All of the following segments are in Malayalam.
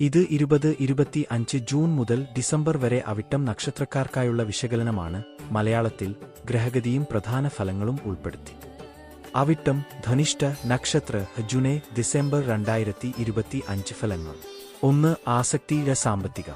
ഇത് ഇരുപത് ഇരുപത്തി അഞ്ച് ജൂൺ മുതൽ ഡിസംബർ വരെ അവിട്ടം നക്ഷത്രക്കാർക്കായുള്ള വിശകലനമാണ് മലയാളത്തിൽ ഗ്രഹഗതിയും പ്രധാന ഫലങ്ങളും ഉൾപ്പെടുത്തി. അവിട്ടം ധനിഷ്ഠ നക്ഷത്ര ജുനെ ഡിസംബർ രണ്ടായിരത്തി ഇരുപത്തി അഞ്ച് ഫലങ്ങൾ. ഒന്ന് ആസക്തിയിലെ സാമ്പത്തിക.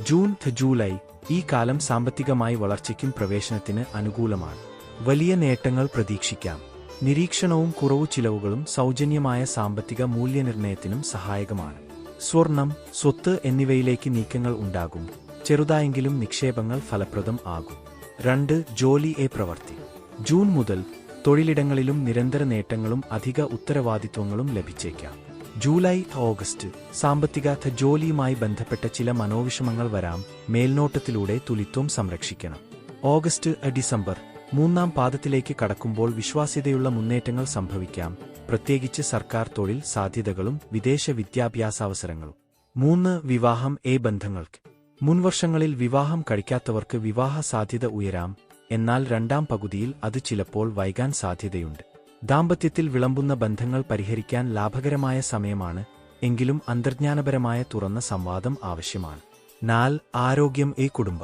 ജൂൺ ജൂലൈ ഈ കാലം സാമ്പത്തികമായി വളർച്ചയ്ക്കും പ്രവേശനത്തിന് അനുകൂലമാണ്. വലിയ നേട്ടങ്ങൾ പ്രതീക്ഷിക്കാം. നിരീക്ഷണവും കുറവു ചിലവുകളും സൗജന്യമായ സാമ്പത്തിക മൂല്യനിർണയത്തിനും സഹായകമാണ്. സ്വർണം സ്വത്ത് എന്നിവയിലേക്ക് നീക്കങ്ങൾ ഉണ്ടാകും. ചെറുതായെങ്കിലും നിക്ഷേപങ്ങൾ ഫലപ്രദം ആകും. രണ്ട് ജോലി എ പ്രവർത്തി. ജൂൺ മുതൽ തൊഴിലിടങ്ങളിലും നിരന്തര നേട്ടങ്ങളും അധിക ഉത്തരവാദിത്വങ്ങളും ലഭിച്ചേക്കാം. ജൂലൈ ഓഗസ്റ്റ് സാമ്പത്തിക ജോലിയുമായി ബന്ധപ്പെട്ട ചില മനോവിഷമങ്ങൾ വരാം. മേൽനോട്ടത്തിലൂടെ തുലിത്വം സംരക്ഷിക്കണം. ഓഗസ്റ്റ് ഡിസംബർ മൂന്നാം പാദത്തിലേക്ക് കടക്കുമ്പോൾ വിശ്വാസ്യതയുള്ള മുന്നേറ്റങ്ങൾ സംഭവിക്കാം. പ്രത്യേകിച്ച് സർക്കാർ തൊഴിൽ സാധ്യതകളും വിദേശ വിദ്യാഭ്യാസാവസരങ്ങളും. മൂന്ന് വിവാഹം എ ബന്ധങ്ങൾക്ക്. മുൻവർഷങ്ങളിൽ വിവാഹം കഴിക്കാത്തവർക്ക് വിവാഹ സാധ്യത ഉയരാം. എന്നാൽ രണ്ടാം പകുതിയിൽ അത് ചിലപ്പോൾ വൈകാൻ സാധ്യതയുണ്ട്. ദാമ്പത്യത്തിൽ വിളമ്പുന്ന ബന്ധങ്ങൾ പരിഹരിക്കാൻ ലാഭകരമായ സമയമാണ്. എങ്കിലും അന്തർജ്ഞാനപരമായ തുറന്ന സംവാദം ആവശ്യമാണ്. നാൽ ആരോഗ്യം എ കുടുംബ.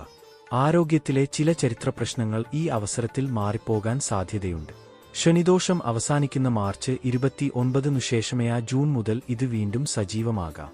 ആരോഗ്യത്തിലെ ചില ചരിത്ര പ്രശ്നങ്ങൾ ഈ അവസരത്തിൽ മാറിപ്പോകാൻ സാധ്യതയുണ്ട്. ശനിദോഷം അവസാനിക്കുന്ന മാർച്ച് ഇരുപത്തി ഒൻപതിനു ശേഷമേ ജൂൺ മുതൽ ഇത് വീണ്ടും സജീവമാകാം.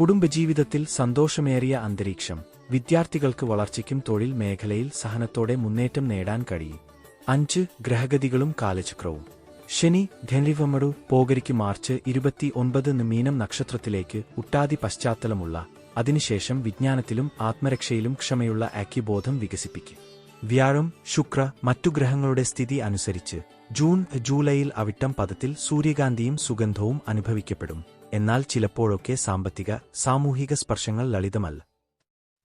കുടുംബജീവിതത്തിൽ സന്തോഷമേറിയ അന്തരീക്ഷം വിദ്യാർത്ഥികൾക്ക് വളർച്ചയ്ക്കും തൊഴിൽ മേഖലയിൽ സഹനത്തോടെ മുന്നേറ്റം നേടാൻ കഴിയും. അഞ്ച് ഗ്രഹഗതികളും കാലചക്രവും. ശനി ധനിവമടു പോകരിക്ക് മാർച്ച് ഇരുപത്തി ഒൻപത് മീനം നക്ഷത്രത്തിലേക്ക് ഉട്ടാതി പശ്ചാത്തലമുള്ള അതിനുശേഷം വിജ്ഞാനത്തിലും ആത്മരക്ഷയിലും ക്ഷമയുള്ള ആക്കിബോധം വികസിപ്പിക്കും. വ്യാഴം ശുക്ര മറ്റു ഗ്രഹങ്ങളുടെ സ്ഥിതി അനുസരിച്ച് ജൂൺ ജൂലൈയിൽ അവിട്ടം പദത്തിൽ സൂര്യകാന്തിയും സുഗന്ധവും അനുഭവിക്കപ്പെടും. എന്നാൽ ചിലപ്പോഴൊക്കെ സാമ്പത്തിക സാമൂഹിക സ്പർശങ്ങൾ ലളിതമല്ല.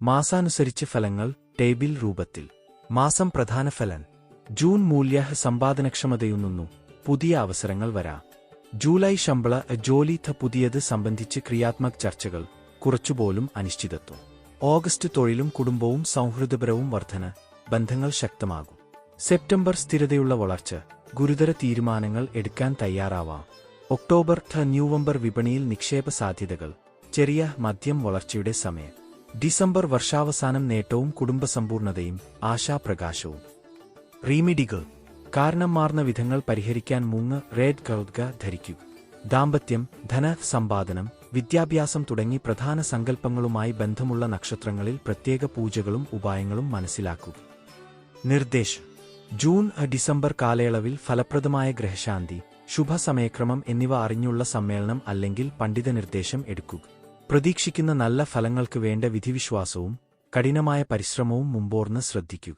മാസാനുസരിച്ച് ഫലങ്ങൾ ടേബിൾ രൂപത്തിൽ. മാസം പ്രധാന ഫലൻ. ജൂൺ മൂല്യ സമ്പാദനക്ഷമതയുന്നു പുതിയ അവസരങ്ങൾ വരാം. ജൂലൈ ശമ്പള ജോലി പുതിയത് സംബന്ധിച്ച് ക്രിയാത്മക ചർച്ചകൾ. കുറച്ചുപോലും അനിശ്ചിതത്വം. ഓഗസ്റ്റ് തൊഴിലും കുടുംബവും സൗഹൃദപരവും വർധന ബന്ധങ്ങൾ ശക്തമാകും. സെപ്റ്റംബർ സ്ഥിരതയുള്ള വളർച്ച ഗുരുതര തീരുമാനങ്ങൾ എടുക്കാൻ തയ്യാറാവാം. ഒക്ടോബർ ഥ ന്യൂവംബർ വിപണിയിൽ നിക്ഷേപ സാധ്യതകൾ ചെറിയ മദ്യം വളർച്ചയുടെ സമയം. ഡിസംബർ വർഷാവസാനം നേട്ടവും കുടുംബസമ്പൂർണതയും ആശാപ്രകാശവും. റീമിഡികൾ കാരണം മാർന്ന വിധങ്ങൾ പരിഹരിക്കാൻ മൂങ്ങ് റെഡ് കൗദ്ഗ ധരിക്കുക. ദാമ്പത്യം ധന സമ്പാദനം വിദ്യാഭ്യാസം തുടങ്ങി പ്രധാന സങ്കല്പങ്ങളുമായി ബന്ധമുള്ള നക്ഷത്രങ്ങളിൽ പ്രത്യേക പൂജകളും ഉപായങ്ങളും മനസ്സിലാക്കൂ. നിർദ്ദേശം. ജൂൺ ഡിസംബർ കാലയളവിൽ ഫലപ്രദമായ ഗ്രഹശാന്തി ശുഭസമയക്രമം എന്നിവ അറിഞ്ഞുള്ള സമ്മേളനം അല്ലെങ്കിൽ പണ്ഡിത നിർദ്ദേശം എടുക്കുക പ്രതീക്ഷിക്കുന്ന നല്ല ഫലങ്ങൾക്ക് വേണ്ട വിധിവിശ്വാസവും കഠിനമായ പരിശ്രമവും മുമ്പോർന്ന് ശ്രദ്ധിക്കുക